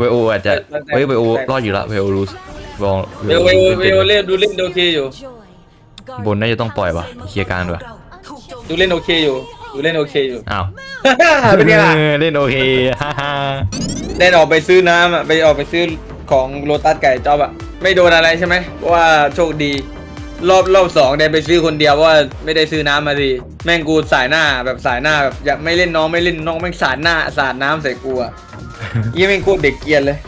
เวโออาจจะเฮ้ยเวโอรอดอยู่ละเวโอรู้ลองเวลเวลเวลเล่นดูเล่นโอเคอยู่ บนน่าจะต้องปล่อยว่ะเคลียร์กลางด้วยดูเล่นโอเคอยู่ดูเล่นโอเคอยู่อ้าวเป็นไงล่ะออเล่นโอเคฮ่าฮ่าแดนออกไปซื้อน้ำอะไปออกไปซื้อของโลตัสไก่จ๊อบอะไม่โดนอะไรใช่ไหมเพราะว่าโชคดี รอบรอบสองแดนไปซื้อคนเดียวเพราะว่าไม่ได้ซื้อน้ำมาดีแม่งกูสายหน้าแบบสายหน้าแบบอยากไม่เล่นน้องไม่เล่นน้องแม่งสาดหน้าสาดน้ำใส่กูอะ ยี่แม่งโคตรเด็กเกรียนเลย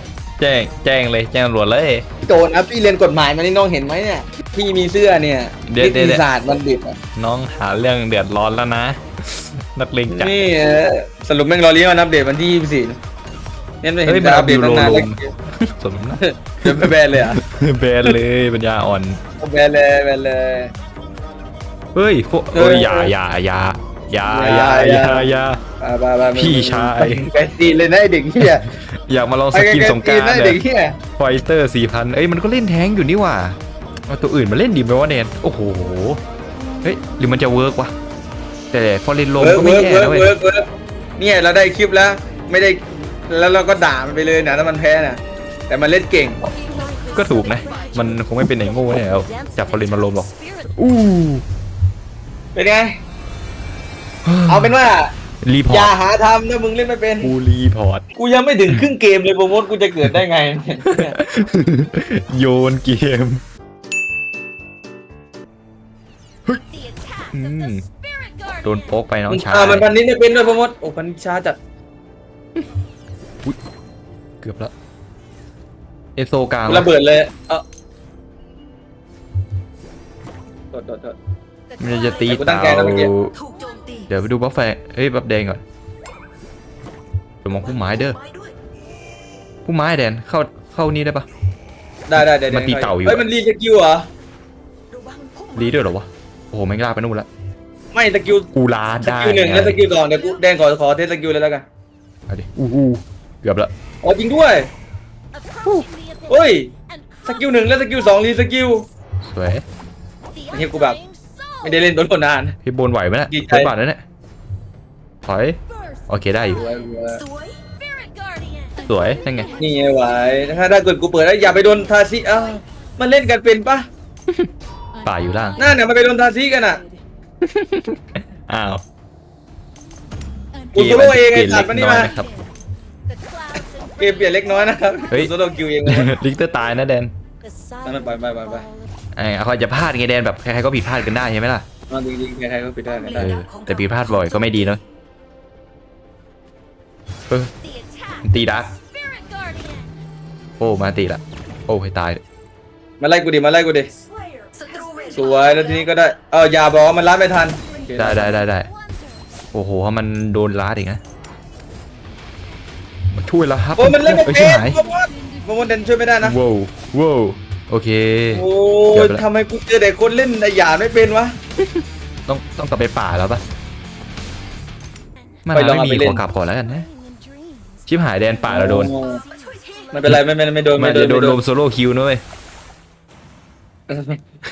แจ้งแจ้งเลยแจ้งตำรวจเลยโดนนะพี่เรียนกฎหมายมานี่น้องเห็นไหมเนี่ย พี่มีเสื้อเนี่ยเดี๋ยวนิเดี๋ยว ติศาสตร์บัณฑิตอะน้องหาเรื่องเดือดร้อนแล้วนะ นักเลงจัด นี่เออสรุปแม่งรอเลี้ยงมันอัปเดตวันที่24นะเนี่ยไม่เห็นเฮ้ยจะมันอัปเดตตั้งนานอัแล้ปวเดตสมนะเดี๋ยวไปแบนเลยเหรอะแบนเลยปัญญาอ่อน แบนเลยแบนเลย เฮ้ยพวกเอเอ้อยอย่าอย่าอย่าอย่าออย่าย่าออย่าย่าอย่า ไปไปไปพี่ชายไกลตีนเลยนะไอเด็กเฮียอยากมาลองไปสไกลกินๆสงกรารตีนนะไอ้เด็กเฮียไฟเตอร์สี่พันเอ้ยมันก็เล่นแท้งอยู่นี่หว่าเอาตัวอื่นมาเล่นดีไหมวะเนนโอ้โหเฮ้ยหรือมันจะเวิร์กวะแต่ฟอร์เรนโลมเวิร์กก็ไม่เวิร์กแย่เวิร์กนะเว้ยเวิร์กเวิร์กเนี่ยเราได้คลิปแล้ว ไม่ได้แล้วเราก็ด่ามันไปเลยนะถ้ามันแพ้น่ะ แต่มันเล่นเก่งก็ถูกนะ มันคงไม่เป็นไอ้โง่เนี่ยเอาจับฟอร์เรนมาโลมหรอกอู้เป็นไงเอาเป็นว่า รีพออร์ย่าตหาทำถ้ามึงเล่นไม่เป็น กูรีพอร์ต กูยังไม่ถึงครึ่งเกมเลยโปรโมทกูจะเกิดได้ไงโยนเกมอืมโดนโป๊กไปน้องมึงชายอ่ามันพันนี้ไม่เป็นด้วยโปรโมทโอ้พันนี้ช้าจัดเกือบแล้วเอโซกลางระเบิดเลยเออโทษโทษโทษมันจะตีแต่กูตั้เต่างใจนะเมื่อกี้ถูกโจมตีเดี๋ยวไปดูบัฟแฟเฮ้ยบัฟแดงก่อนเดี๋ยวมองผู้ไม้เด้อไม้ด้วยผู้ไม้แดนเข้าเข้านี่ได้ปะได้ได้เดี๋ยวมันตีเต่าอยู่เฮ้ยมันรีสกิลเหรอระวังพุ่มรีด้วยเหรอวะโอ้โหแม่งลากไปนู่นละไม่สกิลกูลาสได้กิลหนึ่งแล้วสกิลสองเดี๋ยวกูแดงขอขอเทสสกิลเลยแล้วกันเอาดิอู้หูเกือบละอ๋อจริงด้วยเฮ้ยสกิลหนึ่งแล้วสกิลสองรีสกิลสวยอันนี้กูแบบ ไม่ได้เล่นตัวโนนาน พี่บนไหวไหมเนี่ยดีใจ ใช้บาทแล้วเนี่ยถอยโอเคได้อยู่ สวยสวยนั่นไง นี่ไงไหวถ้าถ้าเกิดกูเปิดแล้วอย่าไปโดนทาซิอ้าวมันเล่นกันเป็นปะป่าอยู่ล่าง นั่นน่ะมันไปโดนทาซิกันอะอ้าวกูโซโล่เองไอ้กมสัตว์มันนี่เล็กมาอยนะครับเกมเปลี่ยนเล็กน้อยนะครับเฮ้ย กูโซโล่คิวเองลิกเตอร์ตายนะแดนนั่นมันไปไปไปไป ไอ้เขาอาจจะพลาดไงแดนแบบใครๆก็ผิดพลาดกันได้ใช่ไหมล่ะเอาจริงๆใครๆก็ปิดได้ไม่เอได้อแต่ผิดพลาดบ่อยก็ไม่ดีเนอะเออตีดักโอ้มาตีละโอ้ให้ตายมาไล่กูดิมาไล่กูดิศัตรูเวทสวยแล้วทีนี้ก็ได้เอออย่าบอกว่ามันรับไม่ทันโอเคได้ได้ได้ได้โอ้โหถ้ามันโดนล้าดอีกนะมาช่วยแล้วครับโอ้ยมันเล่นไม่อ้เป็ชิบนหายโปรโมทโปรโมทเดนช่วยไม่ได้นะว้าวว้าว โอเค โอ้เดี๋ยยวไปละทำไมกูเจอแต่คนเล่นไอ้หยาดไม่เป็นวะ ต้องต้องกลับไปป่าแล้วปะมันไปลองไม่เอามีไปเล่ขน อกลับก่อนแล้วกันนะ ชิบหายแดนป่าเราโดนโอ้ไม่เป็นไรไม่ไม่ไม่โดนมันไม่โดจะนโดนไม่ลโดมนโซโล่คิวนะเว้ย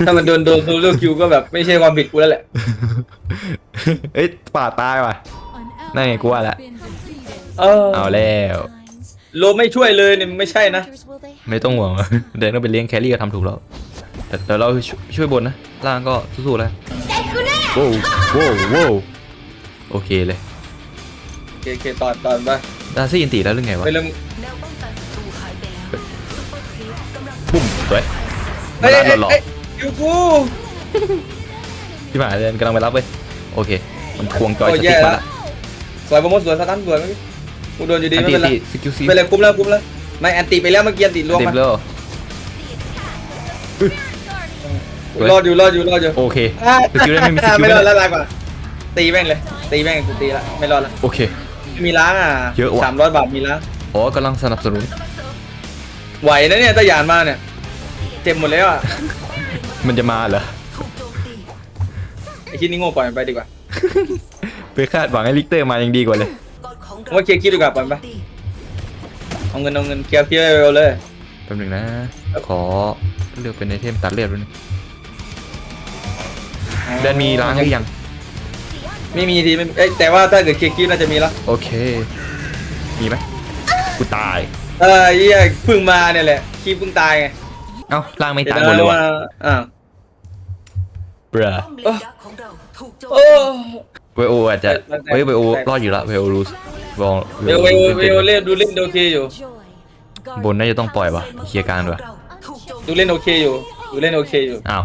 ถ้ามันโดนโดนโซโล่คิวก็แบบไม่ใช่ความผิดกูแล้วแหละ เอ้ยป่าตายว่ะ นั่นไงกูว่าละ เออเอาแล้ว โลไม่ช่วยเลยเนี่ยไม่ใช่นะ ไม่ต้องห่วงแดนต้องไปเลี้ยงแครี่ก็ทำถูกแล้วแต่แต่เราช่วยช่วยบนนะ ล่างก็สู้ๆแล้วโว้วโว้วโว้วโอเคเลยโอเคโอเคตอนตอนไปดาซี่อินตีแล้วหรือไงวะไปเริ่มแนวป้องกันศัตรูหายไปแล้วซุปเปอร์ครีปกำลังปุ้มสวยเฮ้มายลาดเอ้ยหล่อเอ้ยคิวกูๆที่หมายแดนกำลังไปรับเว้ยโอเค มันควงจอยโอ้สยแย่ติ๊กมาละละสวยโปรโมทสวยสตันสวยไหมกูโดนอยู่ดีอันไม่ตีเป็นไรตีสกิลซีไม่เป็นไรคุ้มแล้วคุ้มแล้ว ไม่แอนติไปแล้วเมื่อกี้แอนติรวมเต็มมาแล้วรอดอยู่รอดอยู่รอดอยู่โอเคสกิลได้ไม่มีสกิลไม่รอดไม่ได้แล้วลากว่าตีแม่งเลย ตีแม่งกูตีละไม่รอดละโอเคไม่มีล้างอะเยอะว่ะ สามร้อยบาทมีล้างอ๋อกำลังสนับสนุน ไหวนะเนี่ยตะหยานมาเนี่ยเจ็บหมดแล้วอะมันจะมาเหรอถูกโจมตีไอ้ชิ้นนี้โง่ปล่อยมันไปดีกว่า ไปคาดหวังให้ลิกเตอร์มายังดีกว่าเลยก่อนของผมว่าเคลียร์คลิปดีกว่าปล่อยมันไปตี เอาเงินเอาเงินเคลียร์เคลียร์เร็วๆเลย แป๊บหนึงนะ ขอเลือกเป็นไอเทมตัดเลือดด้วยนะแดนมีล้างหรือยัง ไม่มีทีไม่เอ้ยแต่ว่าถ้าเกิดเคลียร์คลิปน่าจะมีแล้วโอเค มีไหมกูตาย เออเหี้ยเพิ่งมาเนี่ยแหละคีเพิ่งตายไงเอ้าล่างไม่เดี๋ยวตายหมดเลยวะนะอ่าเบรอป้อมเลนดักของเราถูกโจมโอ้ไวโออาจจะเฮ้ยไวโอรอดอยู่ละไวโอรู้ลองเวลเวลเวลเล่นดูเล่นโอเคอยู่บนน่าจะต้องปล่อยวะเคลียร์กลางด้วยถูกโจมดูเล่นโอเคอยู่ ดูเล่นโอเคอยู่ อ้าว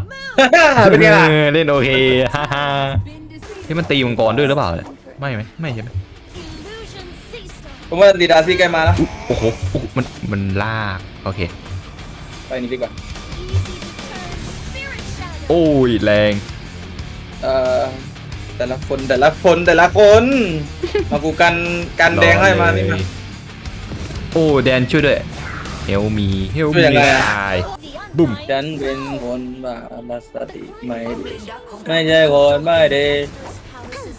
เป็นไงล่ะออเล่นโอเคฮ่าฮ่าที่มันตีมังกรด้วยหรือเปล่าเนี่ยไม่ไหมไม่ใช่ไหมผมว่าดีดาซี่ใกล้มาแล้วโอ้โหโอ้โหมันมันลากโอเค ไปนี่ดีกว่าโอ้ยแรง เอ่อ แต่ละคนแต่ละคนแต่ละคน มากูกันกันแดงให้มานี่มาโอ้แดนช่วยด้วยเฮลมีเฮลช่วยมียังไงอะตายบุ้มฉันเป็นคนบ้ามาสติไม่ป้อมดีเลนดักของเราไม่ใช่คนไม่ดี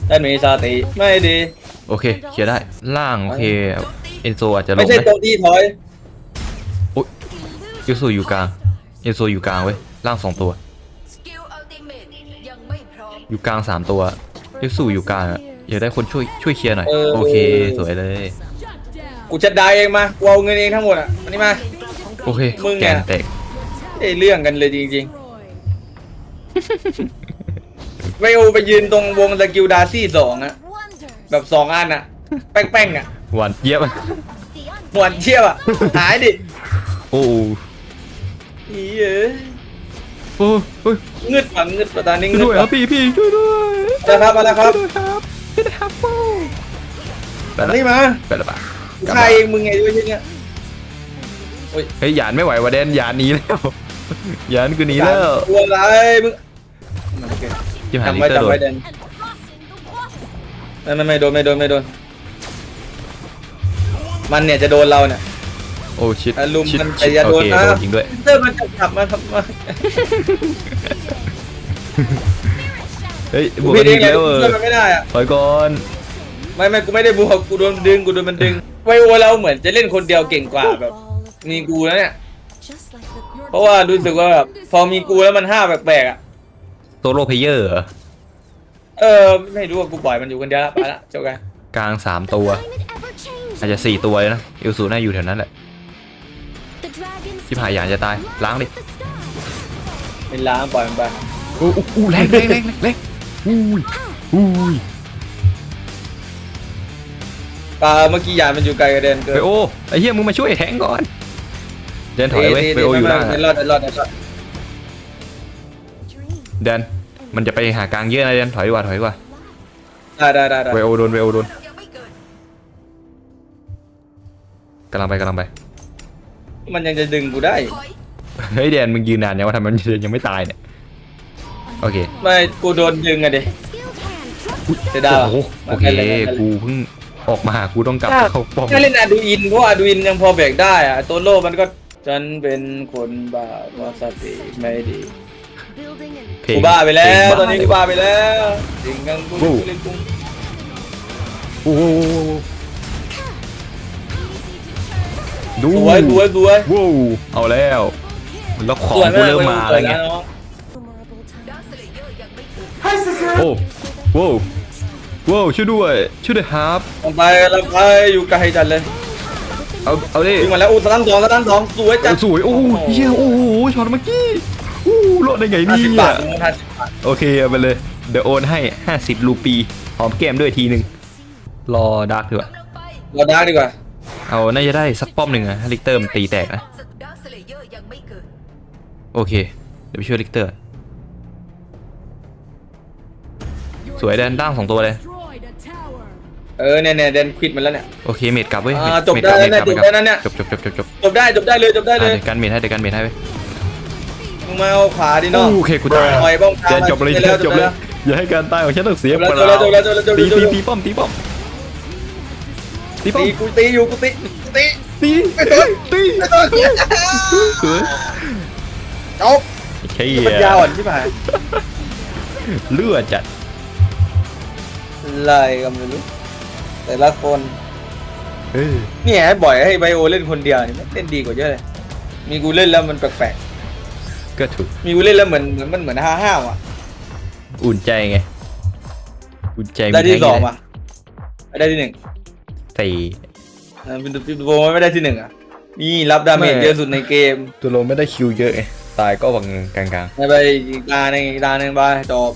ฉันมีสติไม่ดี โอเคเคลียร์ได้ล่างโอเคเอนโซอาจจะลไม่งใช่นะตรงที่ถอยยูซูอยู่กลางเอนโซอยู่กลางเว้ยล่างสองตัว อมอยู่กลางสามตัวยูซูอยู่กลางอะอยากได้คนช่วยช่วยเคลียร์หน่อยโอเค สวยเลย กูจะได้เองมากูเอาเงินเองทั้งหมดอะอันนี้มา โอเค มึงแกเนี่ยนแตกได้เรื่องกันเลยจริงๆไวโอไปยืนตรงวงสกิลดาซี่สองอะแบบสองอันอะแป้งๆอะหวานเจี๊ยบหมวนเชี่ยวอะหายดิโอ้อีเอ้ย โอ้เฮ้ยงึดฝังงึดปะตอนนี้ช่วยงึด้วยดครับพี่พี่ช่วยด้วยนะครับมาแล้วครับ ช่วยด้วยครับช่วยด้วยครับโอ้ไปละนี่มาไปละปะกูฆ่าเองมึงไงด้วยที่เนี้ยเฮ้ยหยานไม่ไหววะแดนหยานหนีแล้วหยานกูหนีแล้วตัวอะไรมึงมันโอเคจิ้มหาลิจำไว้เตอร์โดจำไว้นเดนไม่ไม่ไม่โดนไม่โดนไม่โดน มันเนี่ยจะโดนเราเนี่ย โอ้ชิดอะลุมชิดมันชิดแต่อย่าโอโดนเคนะ โดนจริงด้วย เตอร์มันจะขับมาขับมาเฮ้ยบกูวกผิกัดนเออีงกเลยแล้วเออช่วยมันไม่ได้อะถอยก่อนไม่ไม่กูไม่ได้บวกกูโดนดึงกูโดนมันดึงไวโอเราเหมือนจะเล่นคนเดียวเก่งกว่าแบบ มีกูแล้วเนี่ย เพราะว่ารู้สึกว่าแบบพอมีกูแล้วมันห้าวแปลกๆอะโซโล่เพลเยอร์เออไม่รู้ว่ากูปล่อยมันอยู่คนเดียวละไปละเจ้ากันกลางสามตัว อาจจะสี่ตัวเลยนะอิลซูน่าอยู่แถวนั้นแหละ ชิบหายหยานจะตาย ล้างดิเป็นล้างปล่อยมันไปโอ้โอ้แรงแรงแรงแรงอุ้ยอุ้ยตาเมื่อกี้ยานมันอยู่ไกลกระเด็นเกินไปโอ้ไอ้เหี้ยมึงมาช่วยแทงก่อนแดนถอยไว้ไปโออยู่ล่างเดี๋อะยวรอดเดี๋ยวรอดเดี๋ยวรอดแดนมันจะไปหากลางเยอะนะแดนถอยดีกว่าถอยดีกว่าได้ได้ได้ได้ไวโอโดนไวโอโดนยังไม่เกิดกำลังไปกำลังไป มันยังจะดึงกูได้ถอยเฮ้ยแดนมึงยืนนานยังว่าทำไมมันยังไม่ตายเนี่ยโอเคไม่กูโดนดึงอะดิ เสียดายโอ้โหว่ะโอเคไม่เป็นไรไม่เป็นไร กูเพิ่งออกมาหากูต้องกลับถ้าเข้าป้อมถ้าเล่นอะดูอินเพราะอะดูอินยังพอแบกได้อะตัวโลมันก็ฉันเป็นคนบ้าวาสติไม่ดี เพลงกูบ้าไปแล้วเพลงตอนนี้กูเลยบ้าไปแล้วจริงกันกูวู้เล่นกุ้งโอ้โห ดูสวยสวยสวยว้าวเอาแล้วแล้วของสวยกูมากเริ่มมาสแล้วยไงน้องดักสเลเยอร์ยังไม่เกิดโอ้ว้าวว้าวช่วยด้วยช่วยด้วยครับลงไปลงไปอยู่ไกลจัดเลยเอาเอาดิวิ่งมาแล้วอู้สตันสองสตันสองสวยจัดสวยโอ้โหเฮียโอ้โหช็อตเมื่อกี้โอ้โหรอดได้ไงห้าเนี่สิบบาทยห้าสิบบาทโอเคเอาไปเลยเดี๋ยวโอนให้50รูปีหอมแก้มด้วยทีหนึ่งรอดาร์กดีกว่ากำลังไปเราดาร์กดีกว่า เอาน่าจะได้สักป้อมหนึ่งอะถ้าลิกเตอร์มันตีแตกนะดักสเลเยอร์ยังไม่เกิดโอเค เดี๋ยวไปช่วยลิกเตอร์ สวยแดนด้างสองตัวเลย เออเนี่ยเนี่ยเดนควิดมันแล้วเนี่ย โอเคเมดกลับเว้ยอ่าเมจบเมดกลัได้แล้วเมเนี่ยกลัจบได้แล้วเนี่ย จบจบจบจบจบจบได้จบได้เลยจบได้อะเลยเดี๋ยวกันเมดให้เดี๋ยวกันเมดให้เว้ยมึงมาเอาขวาดิน้องโอเคกูตายปล่อยบ้องกลางเดี๋ยวจบเลยไปเดี๋ยวจบเลยแล้วอย่าให้การตายของฉันต้องเสียจบเปแล้วล่าจบแล้วจบแล้วจบแล้วจบตีแล้วตีตีป้อมตีป้อม ตีป้อมตีกูตีอยู่กูตีกูตีตีตีสวยจบเฮีปัญญาอ่อนที่ผ่านเลือดจัดอะไรก็ไม่รู้แต่ละคนเออเนี่ยบ่อยให้ไบโอเล่นคนเดียวนี่แม่งเล่นดีกว่าเยอะเลยมีกูเล่นแล้วมันแปลกก็ถูกๆมีกูเล่นแล้วเหมือนเหมือนมันเหมือนห้าห้าวอะอุ่นใจไงอุ่นใจได้ที่มีสองให้อะได้ที่หนึ่ง สี่อ่าเป็นดูโบไม่ได้ที่หนึ่งอะ นี่รับดาเมจแม่เยอะสุดในเกมตัวเราไม่ได้คิวเยอะไงตายก็หวังกลางไปไปอีกตาหนึ่งอีกตาหนึ่งไปจบ